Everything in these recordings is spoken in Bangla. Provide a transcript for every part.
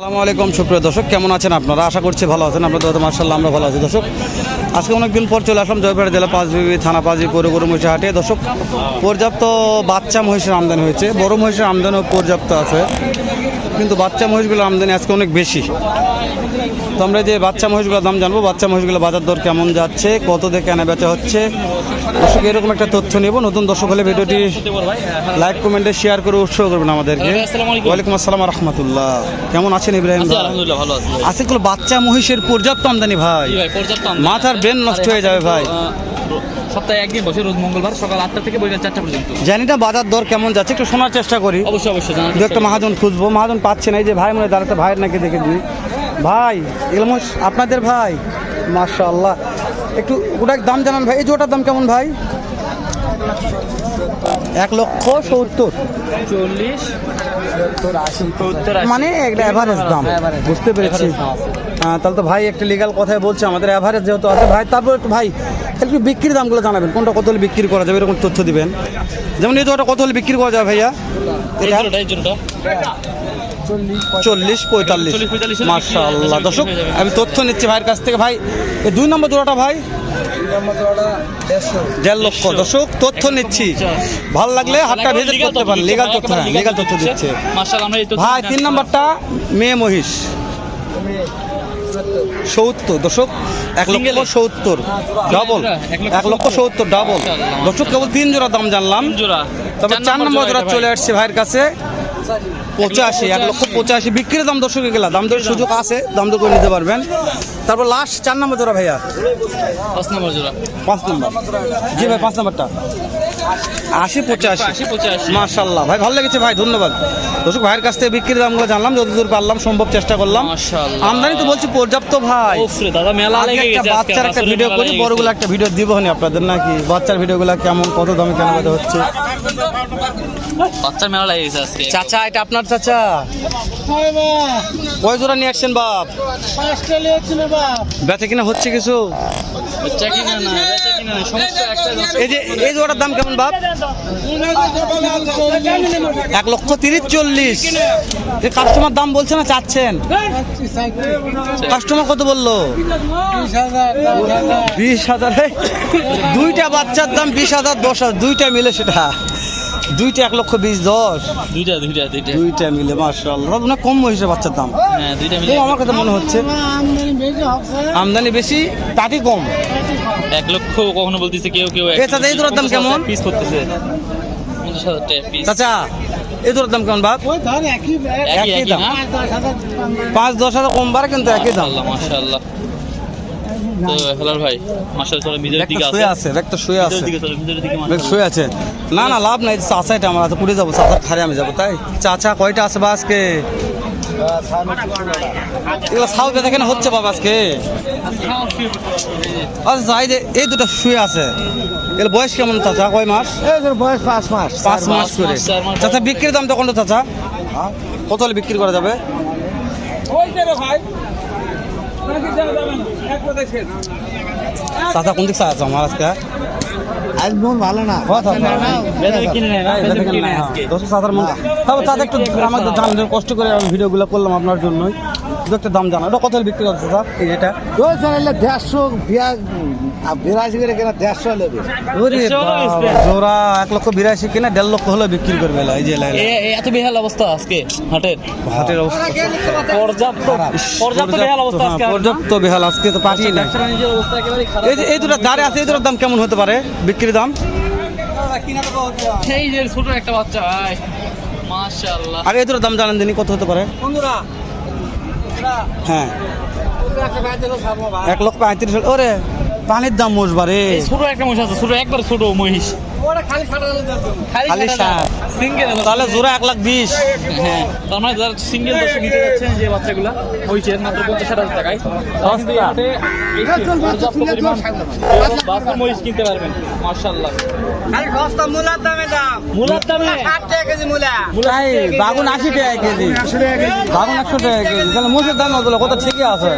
আসসালামু আলাইকুম, সুপ্রিয় দর্শক, কেমন আছেন আপনারা? আশা করছি ভালো আছেন। আপনাদের মার্শাল্লাহ আমরা ভালো আছি। দর্শক, আজকে অনেকদিন পর চলে আসলাম জয়পুরহাট জেলা পাঁচবিবি থানা পাঁচবি গরু মহিষা হাটে। দর্শক, পর্যাপ্ত বাচ্চা মহিষের আমদানি হয়েছে। বড় মহিষের আমদানিও পর্যাপ্ত আছে। কিন্তু বাচ্চা মহিষগুলোর আমদানি আজকে অনেক বেশি। তো আমরা যে বাচ্চা মহিষগুলোর দাম জানব বাচ্চা মহিষগুলো বাজার দর কেমন যাচ্ছে কত দিয়ে কেনা বেচা হচ্ছে? দর্শক এরকম একটা তথ্য নেব। নতুন দর্শক হলে ভিডিওটি লাইক কমেন্টে শেয়ার করে উৎসাহ করবেন আমাদেরকে। ওয়ালাইকুম আসসালাম রহমতুল্লাহ কেমন আছেন ইব্রাহিম আছি? ভালো এগুলো বাচ্চা মহিষের পর্যাপ্ত আমদানি ভাই। মাথার ব্রেন নষ্ট হয়ে যাবে ভাই। সপ্তাহে একদিন বসে রোজ মঙ্গলবার সকাল আটটা থেকে বৈকাল চারটা পর্যন্ত। জানি না বাজার দর কেমন যাচ্ছে একটু শোনার চেষ্টা করি। অবশ্যই অবশ্যই দু একটা মহাজন খুঁজবো। মহাজন পাচ্ছে না এই যে ভাই মনে হয় দাঁড়াতে ভাইয়ের নাকি দেখে দিই। ভাই এগুলো আপনাদের ভাই। মাশাআল্লাহ। একটু ওটার দাম জানান ভাই এই যে ওটার দাম কেমন ভাই? এক লক্ষ সত্তর। চল্লিশ মানে একটা অ্যাভারেজ দাম। বুঝতে পেরেছি। তাহলে তো ভাই একটা লিগাল কথাই বলছে আমাদের অ্যাভারেজ যেহেতু আছে। ভাই তারপর একটু ভাই একটু বিক্রির দামগুলো জানাবেন। কোনটা কত হলে বিক্রি করা যাবে এরকম তথ্য দিবেন। যেমন এই জোড়াটা কত হলে বিক্রি করা যাবে ভাইয়া? এটা। চল্লিশ পঁয়তাল্লিশ। মার্শাল্লাহ দর্শক আমি তথ্য নিচ্ছি ভাইয়ের কাছ থেকে। ভাই এই দুই নম্বর জোড়াটা ভাই? দেড় লক্ষ। দর্শক তথ্য নিচ্ছি। ভালো লাগলে হাতটা ভেজে Legal করতে পারেন লিগাল তথ্য হ্যাঁ লিগাল তথ্য দিচ্ছে। ভাই তিন। নাম্বারটা মেয়ে মহিষ। সত্তর। দশক এক লক্ষ সত্তর। ডাবল এক লক্ষ সত্তর। ডাবল। দর্শক কেবল তিন জোড়া দাম জানলাম। জোড়া। তবে চার নম্বর জোড়া চলে আসছে ভাইয়ের কাছে। পঁচাশি এক লক্ষ পঁচাশি। বিক্রির দাম দর্শকে গেলা দাম দরের সুযোগ আছে দাম দর করে নিতে পারবেন। তারপর লাস্ট চার নম্বর জোড়া ভাইয়া? পাঁচ নম্বর জোড়া। পাঁচ নম্বর। জি ভাই পাঁচ নম্বরটা। আশি পঁচাশি। আশি, পঁচাশি। মার্শাল্লাহ ভাই ভালো লেগেছে ভাই ধন্যবাদ। দর্শক ভাইয়ের কাছ থেকে বিক্রির দামগুলো জানলাম যতদূর পারলাম সম্ভব চেষ্টা করলাম। আমদানি তো বলছি পর্যাপ্ত ভাই। দাদা মেলা একটা বাচ্চার একটা ভিডিও করি বড়গুলো একটা ভিডিও দিব নি আপনাদের নাকি? বাচ্চার ভিডিওগুলো কেমন কত দামে কেন কত হচ্ছে? বাচ্চার মেলা লেগে গেছে আজকে। চাচা এটা আপনার চাচা? কয় জোড়া নিয়ে আসছেন বাপ? বেচা কিনা হচ্ছে কিছু? না বেচা কিনা না সমস্যা একটা এই যে, এই দাম কেমন এক লক্ষ তিরিশ চল্লিশ। যে কাস্টমার দাম বলছে না চাচ্ছেন? কাস্টমার কত বলল? বিশ হাজার। দুইটা বাচ্চার দাম বিশ হাজার, দশ হাজার, দুইটা মিলে সেটা। দুইটা এক লক্ষ বিশ দশ। দুইটা দুইটা দুইটা। দুইটা মিলে মার্শাল্লাহ না কম হয়েছে বাচ্চার দাম। হ্যাঁ দুইটা মিলে। আমার কথা মনে হচ্ছে আমদানি বেশি তাতে কম। এক লক্ষ কখনো বলতেছে কেউ কেউ চাচা, এই জোড়ার দাম কেমন? পিস করতেছে। চাচা এই তোর দাম কেমন বাপ? একই দাম। পাঁচ দশ হাজার কম বাড়ে। কিন্তু একই দাম। আল্লাহ মাশাআল্লাহ। তো হেলাল ভাই মাশাআল্লাহ চলো মিজের দিকে একটা আছে শুয়ে আছে শুয়ে আছে। দিকে চলো মিজের দিকে বেশ শুয়ে আছে। না না লাভ নাই চাচা এটা আমার হাতে পুড়ে যাব চাচার খারে আমি যাব তাই? চাচা কয়টা আছে বা আজকে? এগুলো সাউ বেঁধে কেন হচ্ছে বাবা আজকে? আচ্ছা যাই যে এই দুটো শুয়ে আছে। এর বয়স কেমন চাচা? কয় মাস? বয়স পাঁচ মাস পাঁচ মাস করে। চাচা বিক্রির দাম তখন তো চাচা? কত হলে বিক্রি করা যাবে? চাচা কোন দিক চাচা আমার আজকে? আজ মন ভালো না। নেয় আজকে। দশ হাজার মন তবে তাদের একটু আমাকে জানলেন কষ্ট করে আমি ভিডিওগুলো করলাম আপনার জন্যই। একটা দাম জানা ওটা কত বিক্রি করছে চাচা এই এটা। ওই চ্যানেলে দেড়শো বিয়া বিরাশি করে কেনা দেড়শো হলো। জোড়া এক লক্ষ বিরাশি কিনা দেড় লক্ষ হলে বিক্রি করবে এই যে এত বেহাল অবস্থা আজকে হাটের? হাটের অবস্থা। পর্যাপ্ত পর্যাপ্ত বেহাল অবস্থা আজকে হ্যাঁ, পর্যাপ্ত বেহাল আজকে তো পাঠিয়ে অবস্থা এই যে এই দুটো দাঁড়ে আছে এই দুটোর দাম কেমন হতে পারে? বিক্রির দাম? এই যে ছোট একটা বাচ্চা ভাই মাশাআল্লাহ। আগে এই দুটোর দাম জানেন দিনই কত হতে পারে? হ্যাঁ। এক লক্ষ পঁয়ত্রিশ ওরে। পানির দাম মজবা রে ছোট একটা মহিষ আছে ছোট একবার ছোট মহিষ। খালি সিঙ্গেল তাহলে জোড়া এক লাখ বিশ। হ্যাঁ তার মানে যারা সিঙ্গেল দর্শক নিতে যাচ্ছেন যে বাচ্চাগুলা মাত্র পঞ্চাশ হাজার টাকায় বাচ্চা মহিষ কিনতে পারবেন। মার্শাল্লাহ বাগুন আশি টাকা কেজি। বাগুন একশো টাকা কেজি। তাহলে মোষের দাম কত ঠিকই আছে?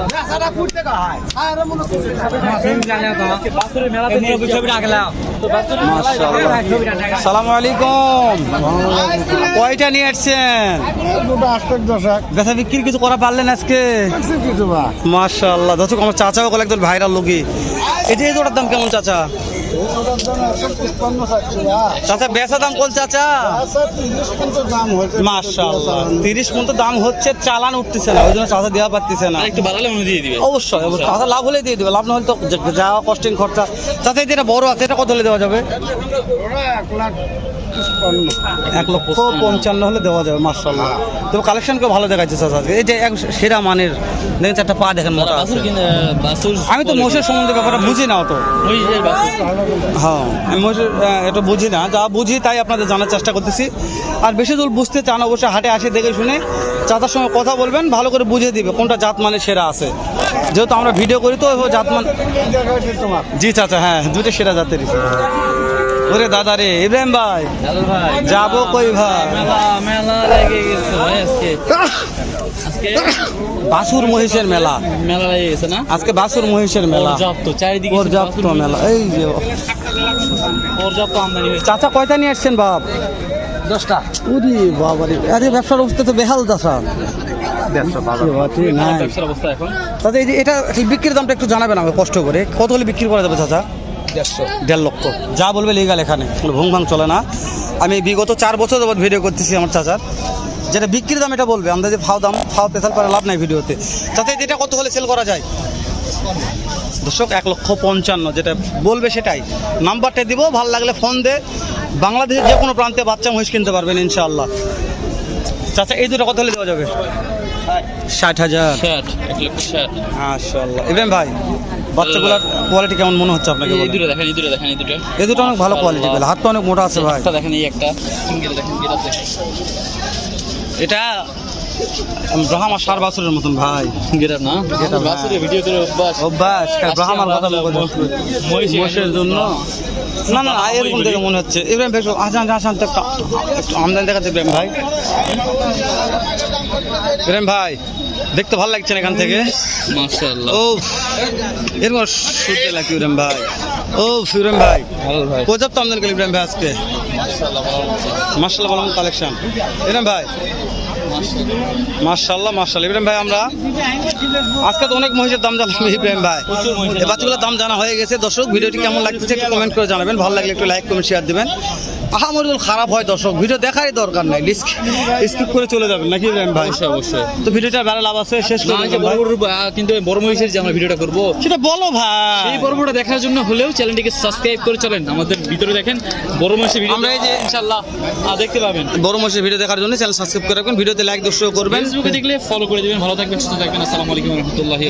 তো। সালাম আলাইকুম। কয়টা নিয়ে আসছেন? বিক্রি কিছু করা পারলেন আজকে? দর্শক আমার চাচাও কল একদম ভাইরাল লোকই এটাই এই ওটার দাম কেমন চাচা? চাচা বেচা দাম কল চাচা? মার্শাল্লাহ তিরিশ পর্যন্ত দাম হচ্ছে চালান উঠতেছে না ওই জন্য চাচা দেওয়া পারতেছে না। একটু বাড়ালে দিয়ে দিবে। অবশ্যই চাচা লাভ হলে দিয়ে দেবে লাভ না হলে তো যাওয়া কস্টিং খরচা। চাচা এটা যেটা বড় আছে এটা কত হলে দেওয়া যাবে? এক লাখ পঞ্চান্ন এক লক্ষ পঞ্চান্ন হলে দেওয়া যাবে মার্শাল্লাহ তবে কালেকশনকে ভালো দেখাচ্ছে চাচা। আজকে এই যে এক সেরা মানের দেখেন চারটা পা দেখেন মোটা আমি তো মোষের সম্বন্ধে ব্যাপারটা বুঝি না অত। মহিষের হ্যাঁ আমি আহ, এটা বুঝি না। যা বুঝি তাই আপনাদের জানার চেষ্টা করতেছি। আর বেশি দূর বুঝতে চান অবশ্যই হাটে আসে দেখে শুনে চাচার সঙ্গে কথা বলবেন ভালো করে বুঝিয়ে দিবে কোনটা জাত মানে সেরা আছে। যেহেতু আমরা ভিডিও করি তো জাত মান জি চাচা হ্যাঁ দুটো সেরা জাতেরই। ওরে দাদা রে ইব্রাহিম ভাই। যাব কই ভাই? মেলা মেলা লেগে গেছে ভাই আজকে। আজকে বাসুর মহিষের মেলা। মেলা লেগে গেছে না? আজকে বাসুর মহিষের মেলা। পর্যাপ্ত চারিদিকে পর্যাপ্ত মেলা। এই যে পর্যাপ্ত আমদানি হয়েছে। চাচা কয়টা নিয়ে আসছেন বাপ? দশটা। উরি বাবারে আরে ব্যবসার অবস্থা তো বেহাল নাই। অবস্থা এখন? যে এটা বিক্রির দামটা একটু জানাবেন আমাকে কষ্ট করে। কত হলে বিক্রি করা যাবে চাচা? দেড় লক্ষ। যা বলবে লিগাল এখানে কোনো ভুং ভাং চলে না। আমি বিগত চার বছর যাবত ভিডিও করতেছি আমার চাচার। যেটা বিক্রির দাম এটা বলবে আমরা যে ফাও দাম ফাও পেশাল করে লাভ নাই ভিডিওতে চাচা এটা কত হলে সেল করা যায়? দর্শক এক লক্ষ পঞ্চান্ন যেটা বলবে সেটাই। নাম্বারটা দিব ভালো লাগলে ফোন দে। বাংলাদেশের যে কোনো প্রান্তে বাচ্চা মহিষ কিনতে পারবেন ইনশাআল্লাহ। চাচা এই দুটো কত হলে দেওয়া যাবে? ষাট। হাজার। ষাট। মাশাআল্লাহ। ইব্রাহিম ভাই। বাচ্চাগুলোর কোয়ালিটি কেমন মনে হচ্ছে আপনাকে এই দুটো দেখেন এই দুটো দেখেন এই দুটো। এই দুটো অনেক ভালো কোয়ালিটি হাতটা অনেক মোটা আছে ভাই। একটা দেখেন এই একটা। সিঙ্গেল দেখেন গেট দেখেন। এটা সার বাছুরের মতন ভাই। গেট না? Get up, ভিডিও করে অভ্যাস। অভ্যাস ব্রাহ্মার কথা মহিষের জন্য। না না এরকম দেখে মনে হচ্ছে। ইব্রাহিম ভাই আসান আসান তো একটু একটু আমদানি দেখাচ্ছে ইব্রাহিম ভাই। ইব্রাহিম ভাই দেখতে ভালো লাগছে না এখান থেকে? মাশাআল্লাহ। ও এরকম শুনতে লাগি ইব্রাহিম ভাই। ও ইব্রাহিম ভাই। ভালো ভাই। পর্যাপ্ত আমদানি করল ইব্রাহিম ভাই আজকে? মাশাআল্লাহ। ভালো কালেকশন ইব্রাহিম ভাই। মার্শাল্লাহ মার্শাল্লাহ ইব্রাহিম ভাই আমরা আজকে তো অনেক মহিষের দাম জানলাম ইব্রাহিম ভাই। এই বাচ্চাগুলোর দাম জানা হয়ে গেছে। দর্শক ভিডিওটি কেমন লাগছে একটু কমেন্ট করে জানাবেন। ভালো লাগলে একটু লাইক কমেন্ট শেয়ার দিবেন। আহামরিদুল খারাপ হয় দর্শক। ভিডিও দেখারই দরকার নাই। স্কিপ করে চলে যাবেন নাকি ইব্রাহিম ভাই? অবশ্যই অবশ্যই। তো ভিডিওটা বেড়া লাভ আছে? শেষ করে কিন্তু বড় মহিষের যে আমরা ভিডিওটা করব সেটা বলো ভাই। এই পর্বটা দেখার জন্য হলেও চ্যানেলটিকে সাবস্ক্রাইব করে চলেন। আমাদের ভিতরে দেখেন বড় মহিষের ভিডিও আমরা এই যে- ইনশাআল্লাহ দেখতে পাবেন। বড় মহিষের ভিডিও দেখার জন্য চ্যানেল সাবস্ক্রাইব করে রাখবেন ভিডিওতে লাইক দর্শক করবেন। ফেসবুকে দেখলে ফলো করে দিবেন। ভালো থাকবেন, সুস্থ থাকবেন। আসসালামু আলাইকুম রহমতুল্লাহি